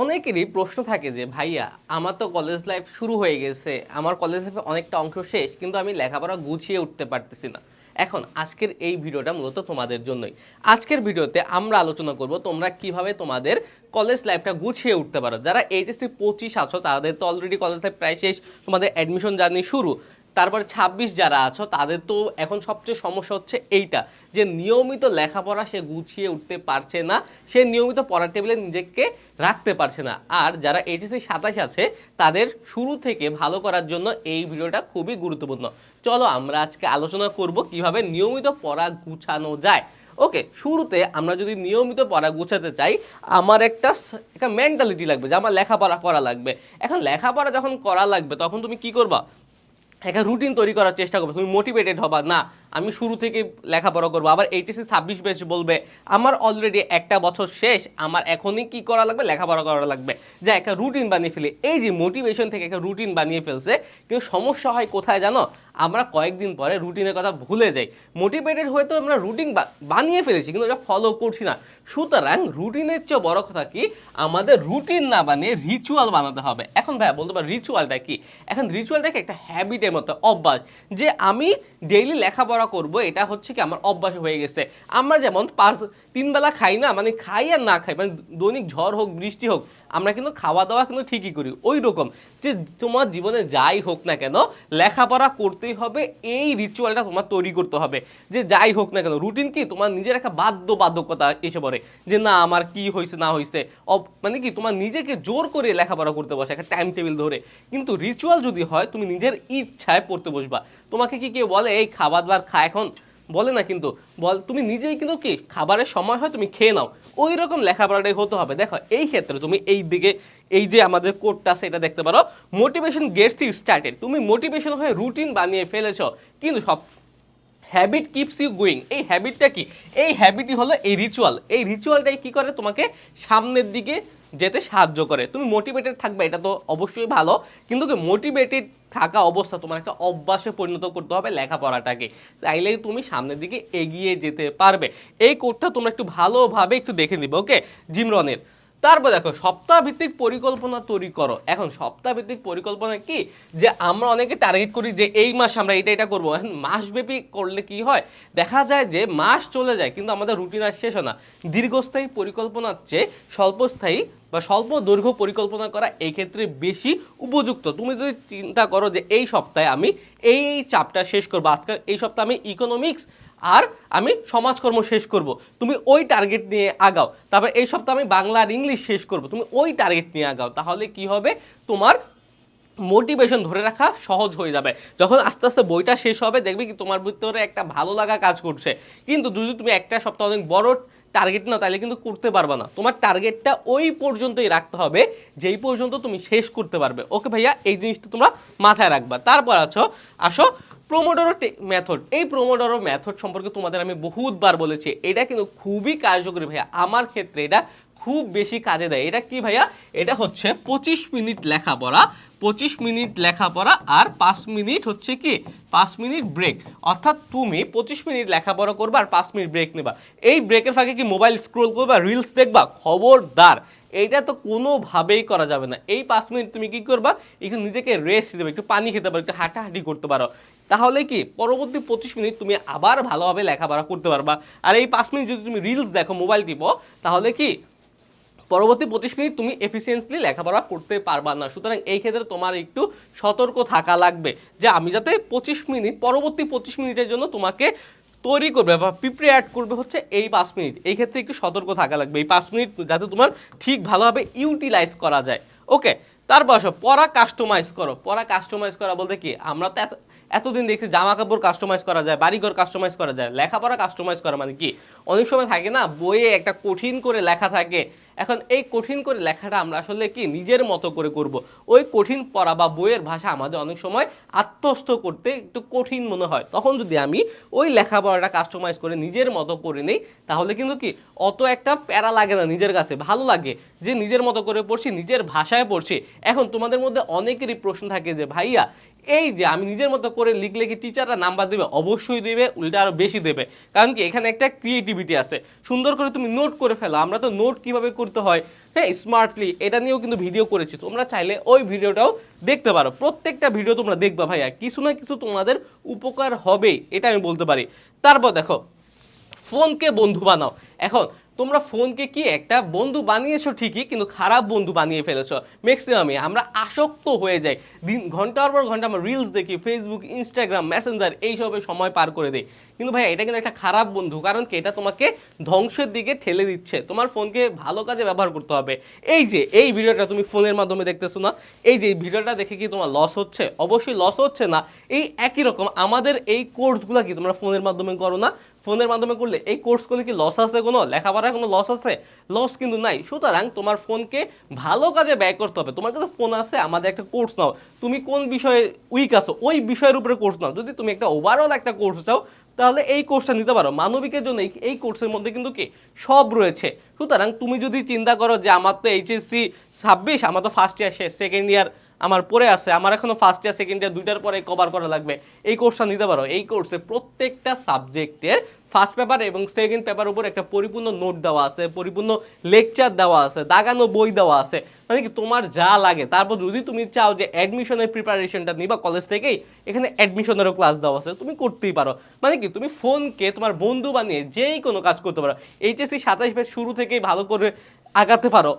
অনেকেরই প্রশ্ন থাকে যে, ভাইয়া, আমার তো কলেজ লাইফ শুরু হয়ে গেছে। আমার কলেজ লাইফে অনেকটা অংশ শেষ, কিন্তু আমি লেখাপড়া গুছিয়ে উঠতে পারতেছি না। এখন আজকের এই ভিডিওটা মূলত তোমাদের জন্যই। আজকের ভিডিওতে আমরা আলোচনা করব তোমরা কীভাবে তোমাদের কলেজ লাইফটা গুছিয়ে উঠতে পারো। যারা এইচএসসি পঁচিশ আছো, তাদের তো অলরেডি কলেজ লাইফ প্রায় শেষ। তোমাদের অ্যাডমিশন জার্নি শুরু। তারপর ছাব্বিশ যারা আছো, তাদের তো এখন সবচেয়ে সমস্যা হচ্ছে এইটা, যে নিয়মিত লেখাপড়া সে গুছিয়ে উঠতে পারছে না, সে নিয়মিত পড়ার টেবিলে নিজেকে রাখতে পারছে না। আর যারা এইচএসসি সাতাশ আছে, তাদের শুরু থেকে ভালো করার জন্য এই ভিডিওটা খুবই গুরুত্বপূর্ণ। চলো আমরা আজকে আলোচনা করব কীভাবে নিয়মিত পড়া গুছানো যায়। ওকে, শুরুতে আমরা যদি নিয়মিত পড়া গুছাতে চাই, আমার একটা একটা মেন্টালিটি লাগবে যে আমার লেখাপড়া করা লাগবে। এখন লেখাপড়া যখন করা লাগবে, তখন তুমি কি করবা? একটা রুটিন তৈরি করার চেষ্টা করবে। তুমি মোটিভেটেড হবা না। আমি শুরু থেকে লেখাপড়া করব, আবার এইচএসসি ছাব্বিশ বেচ বলবে, আমার অলরেডি একটা বছর শেষ, আমার এখনই কি করা লাগবে? লেখাপড়া করা লাগবে। যে একটা রুটিন বানিয়ে ফেলি। এই যে মোটিভেশন থেকে একটা রুটিন বানিয়ে ফেলছে, কিন্তু সমস্যা হয় কোথায় জানো? আমরা কয়েকদিন পরে রুটিনের কথা ভুলে যাই। মোটিভেটেড হয়ে তো আমরা রুটিন বানিয়ে ফেলেছি, কিন্তু ওটা ফলো করছি না। সুতরাং রুটিনের চেয়ে বড় কথা কি? আমাদের রুটিন না বানিয়ে রিচুয়াল বানাতে হবে। এখন ভাই বলতে পারো রিচুয়ালটা কি? এখন রিচুয়ালটাকে একটা হ্যাবিটের মতো, অভ্যাস, যে আমি ডেইলি লেখাপড়া করব, এটা হচ্ছে কি আমার অভ্যাস হয়ে গেছে। আমরা যেমন পাঁচ তিন বেলা খাই না মানে খাই আর না খাই মানে দৈনিক ঝড় হোক, বৃষ্টি হোক, আমরা কিন্তু খাওয়া দাওয়া কিন্তু ঠিকই করি। ওই রকম যে তোমার জীবনে যাই হোক না কেন, লেখাপড়া করতেই হবে, এই রিচুয়ালটা তোমার তৈরি করতে হবে। যে যাই হোক না কেন রুটিন কি? তোমার নিজের একটা বাধ্য বাধ্যকতা এসে পড়ে, যে না, আমার কি হয়েছে না হয়েছে মানে কি? তোমার নিজেকে জোর করে লেখাপড়া করতে বসে, একটা টাইম টেবিল ধরে। কিন্তু রিচুয়াল যদি হয়, তুমি নিজের ইচ্ছায় পড়তে বসবা। তোমাকে কি কেউ বলে, এই খাবার দাবার খা এখন বলে না কিন্তু। বল, তুমি নিজেই কিন্তু কি, খাবারের সময় হয় তুমি খেয়ে নাও। ওই রকম লেখাপড়াটাই হতে হবে। দেখো, এই ক্ষেত্রে তুমি এই দিকে, এই যে আমাদের কোডটা আছে, এটা দেখতে পারো। মোটিভেশন গেটস ইউ স্টার্টেড তুমি মোটিভেশন হয়ে রুটিন বানিয়ে ফেলেছ, কিন্তু সব হ্যাবিট কিপস ইউ গোয়িং এই হ্যাবিটটা কি? এই হ্যাবিটই হলো এই রিচুয়াল এই রিচুয়ালটাই কি করে তোমাকে সামনের দিকে যেতে সাহায্য করে। তুমি মোটিভেটেড থাকবে, এটা তো অবশ্যই ভালো। কিন্তু কি মোটিভেটেড থাকা অবস্থা তোমার একটা অভ্যাসে পরিণত করতে হবে লেখাপড়াটাকে। তাইলেই তুমি সামনের দিকে এগিয়ে যেতে পারবে। এই কোডটা তোমরা একটু ভালোভাবে একটু দেখে নিবে, ওকে? জিমরনের। তারপর দেখো সপ্তাহ ভিত্তিক পরিকল্পনা তৈরি করো। এখন সপ্তাহ ভিত্তিক পরিকল্পনা কি? যে আমরা অনেকে টার্গেট করি যে এই মাস আমরা এটা এটা করব। এখন মাসব্যাপী করলে কি হয়? দেখা যায় যে মাস চলে যায়, কিন্তু আমাদের রুটিন আর শেষ না। দীর্ঘস্থায়ী পরিকল্পনার চেয়ে স্বল্পস্থায়ী বা স্বল্প দৈর্ঘ্য পরিকল্পনা করা এই ক্ষেত্রে বেশি উপযুক্ত। তুমি যদি চিন্তা করো যে এই সপ্তাহে আমি এই এই চাপটা শেষ করব আজকাল এই সপ্তাহে আমি ইকোনমিক্স আর আমি সমাজকর্ম শেষ করব, তুমি ওই টার্গেট নিয়ে আগাও, তারপর এই সপ্তাহে আমি বাংলা আর ইংলিশ শেষ করব, তুমি ওই টার্গেট নিয়ে আগাও, তাহলে কি হবে? তোমার মোটিভেশন ধরে রাখা সহজ হয়ে যাবে। যখন আস্তে আস্তে বইটা শেষ হবে, দেখবে কি তোমার ভিতরে একটা ভালো লাগা কাজ করছে। কিন্তু যদি তুমি একটা সপ্তাহ অনেক বড় টার্গেট না তাহলে কিন্তু করতে পারবে না। তোমার টার্গেটটা ওই পর্যন্তই রাখতে হবে, যেই পর্যন্ত তুমি শেষ করতে পারবে। ওকে ভাইয়া, এই জিনিসটা তোমরা মাথায় রাখবা। তারপর আছো, আসো প্রোমোডোরো মেথড এই প্রোমোডোরো মেথড সম্পর্কে তোমাদের আমি বহুতবার বলেছি, এটা কিন্তু খুবই কার্যকরী ভাইয়া। আমার ক্ষেত্রে এটা খুব বেশি কাজে দেয়। এটা কি ভাইয়া? এটা হচ্ছে পঁচিশ মিনিট লেখাপড়া। পঁচিশ মিনিট লেখাপড়া আর পাঁচ মিনিট হচ্ছে কি? পাঁচ মিনিট ব্রেক অর্থাৎ তুমি পঁচিশ মিনিট লেখাপড়া করবা আর পাঁচ মিনিট ব্রেক নেবা। এই ব্রেকের ফাঁকে কি মোবাইল স্ক্রোল করবা রিলস দেখবা? খবরদার। এইটা তো কোনোভাবেই করা যাবে না। এই পাঁচ মিনিট তুমি কি করবা? একটু নিজেকে রেস্ট দেবে, একটু পানি খেতে পারো, একটু হাঁটাহাঁটি করতে পারো। তাহলে কি? পরবর্তী পঁচিশ মিনিট তুমি আবার ভালোভাবে লেখাপড়া করতে পারবা। আর এই পাঁচ মিনিট যদি তুমি রিলস দেখো মোবাইল টিপো, তাহলে কি? পরবর্তী পঁচিশ মিনিট তুমি এফিসিয়েন্সলি লেখাপড়া করতে পারবা না। সুতরাং এই ক্ষেত্রে তোমার একটু সতর্ক থাকা লাগবে যে আমি যাতে পঁচিশ মিনিট, পরবর্তী পঁচিশ মিনিটের জন্য তোমাকে তৈরি করবে বা প্রিপেয়ার করবে হচ্ছে এই পাঁচ মিনিট। এই ক্ষেত্রে একটু সতর্ক থাকা লাগবে। এই পাঁচ মিনিট যাতে তোমার ঠিক ভালোভাবে ইউটিলাইজ করা যায়। ওকে তারপর আসো, পড়া কাস্টমাইজ করো। পড়া কাস্টমাইজ করা বলতে কি? আমরা তো এত, এতদিন দেখছি জামা কাপড় কাস্টমাইজ করা যায়, বাড়িঘর কাস্টমাইজ করা যায়। লেখাপড়া কাস্টমাইজ করা মানে কি? অনেক সময় থাকে না, বইয়ে একটা কঠিন করে লেখা থাকে। এখন এই কঠিন করে লেখাটা আমরা আসলে কি নিজের মতো করে করব। ওই কঠিন পড়া বা বইয়ের ভাষা আমাদের অনেক সময় আত্মস্থ করতে একটু কঠিন মনে হয়। তখন যদি আমি ওই লেখাপড়াটা কাস্টমাইজ করে নিজের মতো করে নেই, তাহলে কিন্তু কি অত একটা প্যারা লাগে না নিজের কাছে। ভালো লাগে যে নিজের মতো করে পড়ছি, নিজের ভাষায় পড়ছি। এখন তোমাদের মধ্যে অনেকেরই প্রশ্ন থাকে যে, ভাইয়া এই যে আমি নিজের মতো করে লিখলে কি টিচাররা নাম্বার দেবে? অবশ্যই দেবে, উল্টা আরও বেশি দেবে। কারণ কি, এখানে একটা ক্রিয়েটিভিটি আছে। সুন্দর করে তুমি নোট করে ফেলো, আমরা তো নোট কীভাবে করতে হয়? হ্যাঁ স্মার্টলি এটা নিয়েও কিন্তু ভিডিও করেছি। তোমরা চাইলে ওই ভিডিওটাও দেখতে পারো। প্রত্যেকটা ভিডিও তোমরা দেখবা ভাইয়া। কিছু না কিছু তোমাদের উপকার হবেই, এটা আমি বলতে পারি। তারপর দেখো ফোনকে বন্ধু বানাও। এখন তোমরা ফোনকে কি একটা বন্ধু বানিয়েছো? ঠিকই, কিন্তু খারাপ বন্ধু বানিয়ে ফেলেছো। ম্যাক্সিমামই আমরা আসক্ত হয়ে যাই। দিন, ঘণ্টার পর ঘণ্টা আমরা রিলস দেখি ফেসবুক ইনস্টাগ্রাম মেসেঞ্জার এইসবে সময় পার করে দেই। কিন্তু ভাই এটা কিন্তু একটা খারাপ বন্ধু। কারণ কি? এটা তোমাকে ধ্বংসের দিকে ঠেলে দিচ্ছে। তোমার ফোনকে ভালো কাজে ব্যবহার করতে হবে। এই যে, এই ভিডিওটা তুমি ফোনের মাধ্যমে দেখতেছো না? এই যে ভিডিওটা দেখে কি তোমার লস হচ্ছে? অবশ্যই লস হচ্ছে না। এই একই রকম আমাদের এই কোর্সগুলো কি তোমরা ফোনের মাধ্যমে করো না? ফোনের মাধ্যমে করলে এই কোর্স করলে কি লস আছে কোনো? লেখাপড়ায় কোনো লস আছে? লস কিন্তু নাই। সুতরাং তোমার ফোনকে ভালো কাজে ব্যয় করতে হবে। তোমার কাছে ফোন আছে, আমাদের একটা কোর্স নাও। তুমি কোন বিষয়ে উইক আছো, ওই বিষয়ের উপরে কোর্স নাও। যদি তুমি একটা ওভারঅল একটা কোর্স চাও, তাহলে এই কোর্সটা নিতে পারো। মানবিকের জন্য এই- এই কোর্সের মধ্যে কিন্তু কি? সব রয়েছে। সুতরাং তুমি যদি চিন্তা করো যে আমার তো এইচএসসি ছাব্বিশ, আমার তো ফার্স্ট ইয়ার শেষ সেকেন্ড ইয়ার আমার পরে আছে, আমার এখনও ফার্স্ট ইয়ার সেকেন্ড ইয়ার দুইটার পরে কভার করা লাগবে। এই কোর্সটা নিতে পারো। এই কোর্সে প্রত্যেকটা সাবজেক্টের ফার্স্ট পেপার এবং সেকেন্ড পেপার উপর একটা পরিপূর্ণ নোট দেওয়া আছে, পরিপূর্ণ লেকচার দেওয়া আছে, দাগানো বই দেওয়া আছে। মানে কি তোমার যা লাগে। তারপর যদি তুমি চাও যে অ্যাডমিশনের প্রিপারেশনটা নিবা কলেজ থেকেই, এখানে অ্যাডমিশনেরও ক্লাস দেওয়া আছে, তুমি করতেই পারো। মানে কি তুমি ফোনকে তোমার বন্ধু বানিয়ে যেই কোনো কাজ করতে পারো। এইচএসসি সাতাশ ব্যাচ শুরু থেকেই ভালো করে আগাতে পারো।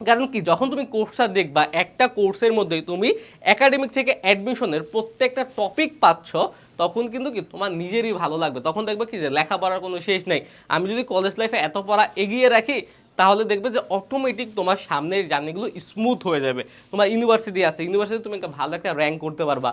কারণ কি, যখন তুমি কোর্সটা দেখবা, একটা কোর্সের মধ্যেই তুমি একাডেমিক থেকে অ্যাডমিশনের প্রত্যেকটা টপিক পাচ্ছ, তখন কিন্তু কি তোমার নিজেরই ভালো লাগবে। তখন দেখবে কি যে লেখাপড়ার কোনো শেষ নেই। আমি যদি কলেজ লাইফে এত পড়া এগিয়ে রাখি, তাহলে দেখবে যে অটোমেটিক তোমার সামনের জার্নিগুলো স্মুথ হয়ে যাবে। তোমার ইউনিভার্সিটি আছে ইউনিভার্সিটি তুমি একটা ভালো একটা র্যাঙ্ক করতে পারবা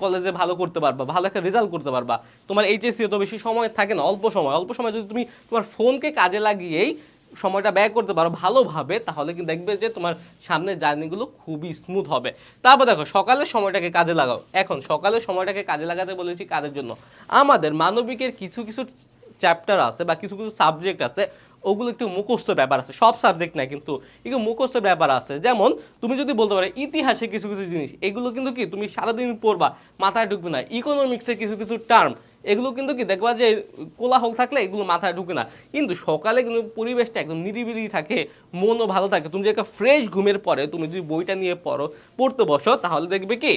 কলেজে ভালো করতে পারবা, ভালো একটা রেজাল্ট করতে পারবা। তোমার এইচএসসি তো বেশি সময় থাকে না, অল্প সময়। অল্প সময় যদি তুমি তোমার ফোনকে কাজে লাগিয়েই সময়টা ব্যয় করতে পারো ভালোভাবে, তাহলে কিন্তু দেখবে যে তোমার সামনের জার্নিগুলো খুবই স্মুথ হবে। তারপর দেখো, সকালের সময়টাকে কাজে লাগাও। এখন সকালের সময়টাকে কাজে লাগাতে বলেছি কাদের জন্য? আমাদের মানবিকের কিছু কিছু চ্যাপ্টার আছে বা কিছু কিছু সাবজেক্ট আছে, ওগুলো একটু মুখস্থ ব্যাপার আছে। সব সাবজেক্ট না কিন্তু, একটু মুখস্থ ব্যাপার আছে। যেমন, তুমি যদি বলতে পারো ইতিহাসে কিছু কিছু জিনিস, এগুলো কিন্তু কি, তুমি সারাদিন পড়বা, মাথায় ঢুকবে না। ইকোনমিক্সের কিছু কিছু টার্ম এগুলো কিন্তু কি দেখবা যে কোলাহল থাকলে এগুলো মাথায় ঢুকে না। কিন্তু সকালে কিন্তু পরিবেশটা একদম নিরিবিলি থাকে, মনও ভালো থাকে। তুমি যে একটা ফ্রেশ ঘুমের পরে তুমি যদি বইটা নিয়ে পড়ো, পড়তে বসো, তাহলে দেখবে কি?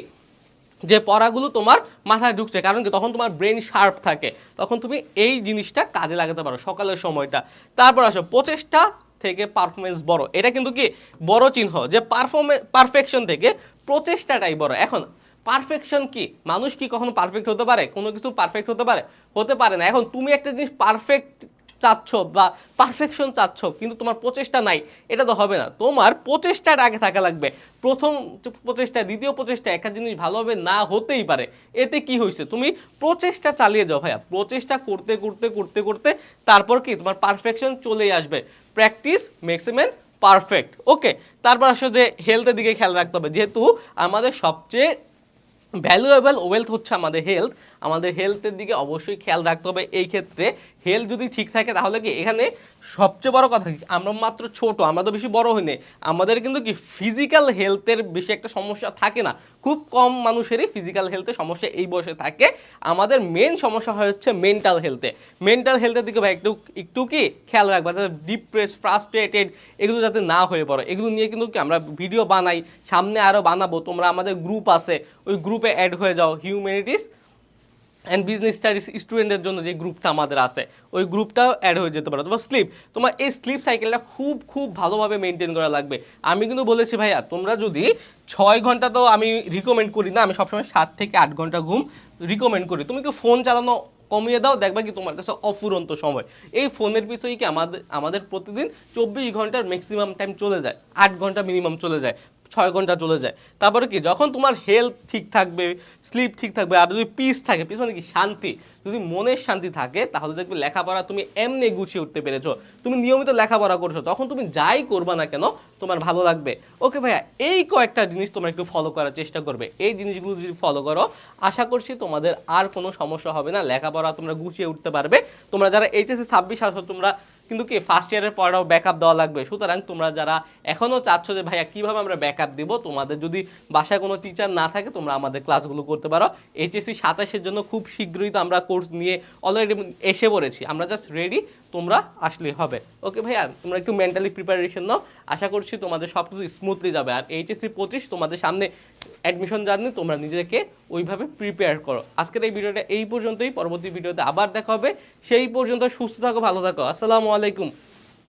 যে পড়াগুলো তোমার মাথায় ঢুকছে। কারণ কি? তখন তোমার ব্রেন শার্প থাকে। তখন তুমি এই জিনিসটা কাজে লাগাতে পারো সকালের সময়টা। তারপর আসো, প্রচেষ্টা থেকে পারফরমেন্স বড়। এটা কিন্তু কি? বড় চিহ্ন। যে পারফরমেন্স পারফেকশন থেকে প্রচেষ্টাটাই বড়। এখন পারফেকশন কি? মানুষ কি কখনো পারফেক্ট হতে পারে? কোনো কিছু পারফেক্ট হতে পারে? হতে পারে না। এখন তুমি একটা জিনিস পারফেক্ট চাচ্ছ বা পারফেকশন চাচ্ছ, কিন্তু তোমার প্রচেষ্টা নাই, এটা তো হবে না। তোমার প্রচেষ্টাটা আগে থাকা লাগবে। প্রথম প্রচেষ্টা, দ্বিতীয় প্রচেষ্টা, একটা জিনিস ভালোভাবে না হতেই পারে। এতে কি হয়েছে? তুমি প্রচেষ্টা চালিয়ে যাও ভাইয়া। প্রচেষ্টা করতে করতে করতে করতে তারপর কি? তোমার পারফেকশন চলেই আসবে। প্র্যাকটিস ম্যাক্সিমাম পারফেক্ট ওকে তারপর আসো যে হেলথের দিকে খেয়াল রাখতে হবে। যেহেতু আমাদের সবচেয়ে ভ্যালুয়েবল ওয়েলথ হচ্ছে আমাদের হেলথ আমাদের হেলথের দিকে অবশ্যই খেয়াল রাখতে হবে। এই ক্ষেত্রে হেলথ যদি ঠিক থাকে, তাহলে কি এখানে সবচেয়ে বড় কথা আমরা মাত্র ছোট, আমরা তো বেশি বড় হইনি আমাদের কিন্তু কি ফিজিক্যাল হেলথের বেশি একটা সমস্যা থাকে না। খুব কম মানুষেরই ফিজিক্যাল হেলথে সমস্যা এই বয়সে থাকে। আমাদের মেন সমস্যা হয় হচ্ছে মেন্টাল হেলথে মেন্টাল হেলথের দিকে ভাই, একটু একটু কি খেয়াল রাখবা, যাতে ডিপ্রেস ফ্রাস্ট্রেটেড এগুলো যাতে না হয়ে পড়ো। এগুলো নিয়ে কিন্তু কি আমরা ভিডিও বানাই, সামনে আরও বানাবো। তোমরা আমাদের গ্রুপ আছে, ওই গ্রুপে অ্যাড হয়ে যাও। হিউম্যানিটিস অ্যান্ড বিজনেস স্টাডিজ স্টুডেন্টদের জন্য যে গ্রুপটা আমাদের আছে, ওই গ্রুপটাও অ্যাড হয়ে যেতে পারো। তোমার স্লিপ তোমার এই স্লিপ সাইকেলটা খুব খুব ভালোভাবে মেনটেন করা লাগবে। আমি কিন্তু বলেছি ভাইয়া, তোমরা যদি ছয় ঘণ্টা তো আমি রিকমেন্ড করি না, আমি সবসময় সাত থেকে আট ঘণ্টা ঘুম রিকমেন্ড করি। তুমি কি ফোন চালানো কমিয়ে দাও, দেখবা কি তোমার কাছে অফুরন্ত সময়। এই ফোনের পিছনেই কি আমাদের আমাদের প্রতিদিন চব্বিশ ঘণ্টার ম্যাক্সিমাম টাইম চলে যায়, আট ঘণ্টা মিনিমাম চলে যায়। ছয় ঘণ্টা চলে যায়। তারপরে কি, যখন তোমার হেলথ ঠিক থাকবে স্লিপ ঠিক থাকবে, আর যদি পিস থাকে পিস মানে কি, শান্তি। যদি মনের শান্তি থাকে, তাহলে দেখবে লেখাপড়া তুমি এমনি গুছিয়ে উঠতে পেরেছ। তুমি নিয়মিত লেখাপড়া করছ, তখন তুমি যাই করবা না কেন, তোমার ভালো লাগবে। ওকে ভাইয়া, এই কয়েকটা জিনিস তোমরা একটু ফলো করার চেষ্টা করবে। এই জিনিসগুলো যদি ফলো করো, আশা করছি তোমাদের আর কোনো সমস্যা হবে না। লেখাপড়া তোমরা গুছিয়ে উঠতে পারবে। তোমরা যারা এইচএসসি ছাব্বিশ আসো তোমরা কিন্তু কি ফার্স্ট ইয়ারের পরেও ব্যাকআপ দেওয়া লাগবে। সুতরাং তোমরা যারা এখনও চাচ্ছ যে, ভাইয়া, কীভাবে আমরা ব্যাকআপ দিব? তোমাদের যদি বাসায় কোনো টিচার না থাকে, তোমরা আমাদের ক্লাসগুলো করতে পারো। এইচএসসি সাতাশের জন্য খুব শীঘ্রই তো আমরা কোর্স নিয়ে অলরেডি এসে পড়েছি। আমরা জাস্ট রেডি তোমরা আসলেই হবে। ওকে ভাইয়া, তোমরা একটু মেন্টালি প্রিপারেশন নাও। আশা করছি তোমাদের সব কিছু স্মুথলি যাবে। আর এইচএসসি পঁচিশ, তোমাদের সামনে অ্যাডমিশন জার্নি তোমরা নিজেকে ওইভাবে প্রিপেয়ার করো। আজকের এই ভিডিওটা এই পর্যন্তই। পরবর্তী ভিডিওতে আবার দেখা হবে। সেই পর্যন্ত সুস্থ থাকো, ভালো থাকো। আসসালামু আলাইকুম।